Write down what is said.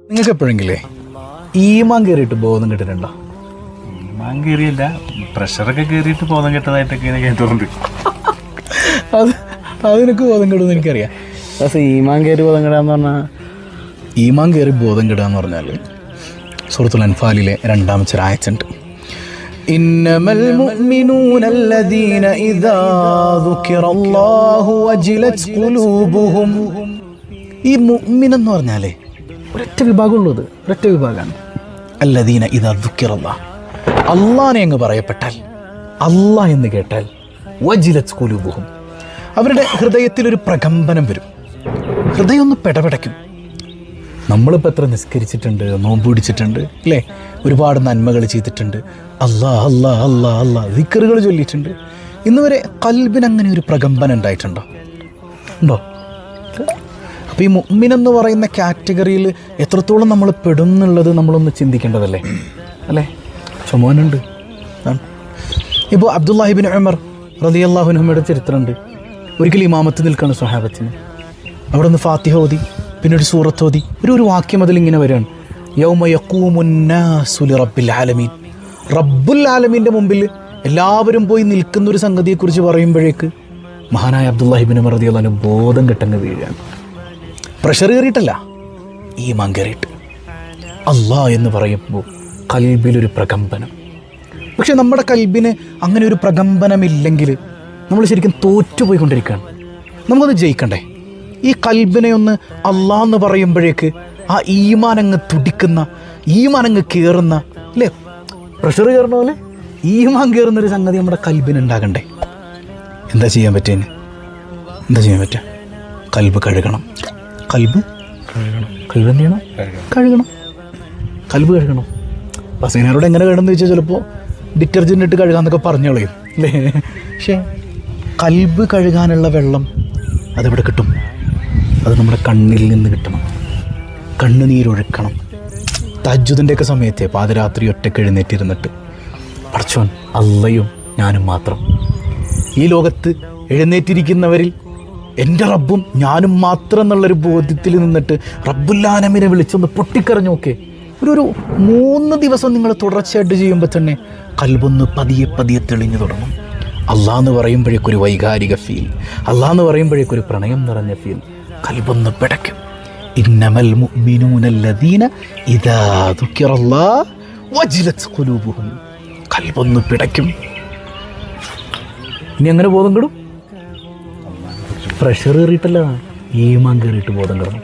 നിങ്ങൾക്ക് എപ്പോഴെങ്കിലേ ഈമാൻ കയറിയിട്ട് ബോധം കിട്ടിയിട്ടുണ്ടോ മാൻ കയറിയല്ല പ്രഷറൊക്കെ കയറിയിട്ട് ബോധം കെട്ടതായിട്ടൊക്കെ എനിക്ക് കേട്ടിട്ടുണ്ട് അത് അതിനൊക്കെ ബോധം കിടുമെന്ന് എനിക്കറിയാം പക്ഷേ ഈമാൻ കയറി പതങ്ങടാന്ന് പറഞ്ഞാൽ ഈമാൻ കയറി ബോധം കിടുക എന്ന് പറഞ്ഞാൽ സൂറത്തുൽ അൻഫാലിലെ രണ്ടാമത്തെ ആയച്ചുണ്ട് إنما المؤمنون الذين إذا ذكر الله وجلت قلوبهم ഈ മുഅ്മിൻ എന്ന് പറഞ്ഞാലേ ഒരൊറ്റ വിഭാഗമുള്ളത് ഒരൊറ്റ വിഭാഗമാണ് അല്ലദീന ഇതാ ദുഃഖിറല്ല. അള്ളാനെ അങ്ങ് പറയപ്പെട്ടാൽ അള്ളാ എന്ന് കേട്ടാൽ വജിലത് കുലുബുഹും അവരുടെ ഹൃദയത്തിലൊരു പ്രകമ്പനം വരും. ഹൃദയം ഒന്ന് പെടപെടയ്ക്കും. നമ്മളിപ്പോൾ എത്ര നിസ്കരിച്ചിട്ടുണ്ട് നോമ്പ് പിടിച്ചിട്ടുണ്ട് അല്ലേ? ഒരുപാട് നന്മകൾ ചെയ്തിട്ടുണ്ട്. അല്ലാ അല്ലാ അല്ലാ അല്ലാ ദിക്കറുകൾ ചൊല്ലിയിട്ടുണ്ട്. ഇന്ന് വരെ കൽബിന് അങ്ങനെ ഒരു പ്രകമ്പനം ഉണ്ടായിട്ടുണ്ടോ? ഉണ്ടോ? അപ്പോൾ ഈ മുഗ്മിൻ എന്ന് പറയുന്ന കാറ്റഗറിയിൽ എത്രത്തോളം നമ്മൾ പെടും എന്നുള്ളത് നമ്മളൊന്ന് ചിന്തിക്കേണ്ടതല്ലേ? അല്ലേ? ചുമോനുണ്ട് ഇപ്പോൾ അബ്ദുല്ലാഹിബിൻ ഉമർ റതി അള്ളാഹുനഹമ്മയുടെ ചരിത്രമുണ്ട്. ഒരിക്കൽ ഇമാമത്ത് നിൽക്കുകയാണ് സ്വഹാബത്തിന്. അവിടെ നിന്ന് ഫാത്തിഹ ഓതി പിന്നെ ഒരു സൂറത്ത് ഓതി ഒരു ഒരു വാക്യം അതിൽ ഇങ്ങനെ വരികയാണ്. യൗമ യക്കൂമുന്നാസുലി റബ്ബിൽ ആലമീൻ. റബ്ബുൽ ആലമീന്റെ മുമ്പിൽ എല്ലാവരും പോയി നിൽക്കുന്ന ഒരു സംഗതിയെക്കുറിച്ച് പറയുമ്പോഴേക്ക് മഹാനായ അബ്ദുല്ലാഹിബിൻ ഉമർ റതി അള്ളാഹു ബോധം കെട്ടങ്ങ് വീഴുകയാണ്. പ്രഷർ കയറിയിട്ടല്ല. ഈ കയറിയിട്ട് അള്ളാ എന്ന് പറയുമ്പോൾ കൽബിലൊരു പ്രകമ്പനം. പക്ഷെ നമ്മുടെ കൽബിന് അങ്ങനെ ഒരു പ്രകമ്പനമില്ലെങ്കിൽ നമ്മൾ ശരിക്കും തോറ്റുപോയിക്കൊണ്ടിരിക്കുകയാണ്. നമുക്കൊന്ന് ജയിക്കണ്ടേ? ഈ കൽബിനെ ഒന്ന് അള്ളാ എന്ന് പറയുമ്പോഴേക്ക് ആ ഈമാനങ്ങ് തുടിക്കുന്ന ഈമാനങ്ങ് കയറുന്ന അല്ലേ? പ്രഷർ കയറുന്ന പോലെ ഈമാൻ കയറുന്ന ഒരു സംഗതി നമ്മുടെ കൽബിന് ഉണ്ടാകണ്ടേ? എന്താ ചെയ്യാൻ പറ്റേന് എന്താ ചെയ്യാൻ പറ്റുക? കൽബ് കഴുകണം. കൽബ് കഴുകണം. കൽബ് എന്ത് ചെയ്യണം? കഴുകണം. കൽബ് കഴുകണം. പസീനോട് എങ്ങനെ കഴുകണം എന്ന് ചോദിച്ചാൽ ചിലപ്പോൾ ഡിറ്റർജന്റ് ഇട്ട് കഴുകാന്നൊക്കെ പറഞ്ഞു കളയും അല്ലേ? പക്ഷേ കൽബ് കഴുകാനുള്ള വെള്ളം അതെവിടെ കിട്ടും. അത് നമ്മുടെ കണ്ണിൽ നിന്ന് കിട്ടണം. കണ്ണുനീരൊഴുക്കണം തജ്ജുദിന്റെയൊക്കെ സമയത്തെ പാതിരാത്രി ഒറ്റയ്ക്ക് എഴുന്നേറ്റിരുന്നിട്ട്. പഠിച്ചോൻ അല്ലയും ഞാനും മാത്രം. ഈ ലോകത്ത് എഴുന്നേറ്റിരിക്കുന്നവരിൽ എന്റെ റബ്ബും ഞാനും മാത്രം എന്നുള്ളൊരു ബോധ്യത്തിൽ നിന്നിട്ട് റബ്ബുല്ലാനമിനെ വിളിച്ചൊന്ന് പൊട്ടിക്കറിഞ്ഞു നോക്കെ. ഒരു ഒരു മൂന്ന് ദിവസം നിങ്ങൾ തുടർച്ചയായിട്ട് ചെയ്യുമ്പോൾ തന്നെ കൽബൊന്ന് പതിയെ പതിയെ തെളിഞ്ഞു തുടങ്ങും. അള്ളാന്ന് പറയുമ്പോഴേക്കൊരു വൈകാരിക ഫീൽ അള്ളാന്ന് പറയുമ്പോഴേക്കൊരു പ്രണയം നിറഞ്ഞ ഫീൽ കൽബൊന്ന് പിടയ്ക്കും. ഇന്നമൽ മുഅ്മിനൂനല്ലദീന ഇദാ ദുക്കിറല്ലാ വജിലത് ഖുലൂബുഹും. കൽബൊന്ന് പിടയ്ക്കും. ഇനി അങ്ങനെ ബോധം കെടും? പ്രഷർ കയറിയിട്ടല്ല ഈമാൻ കയറിയിട്ട് ബോധം കിടന്നു.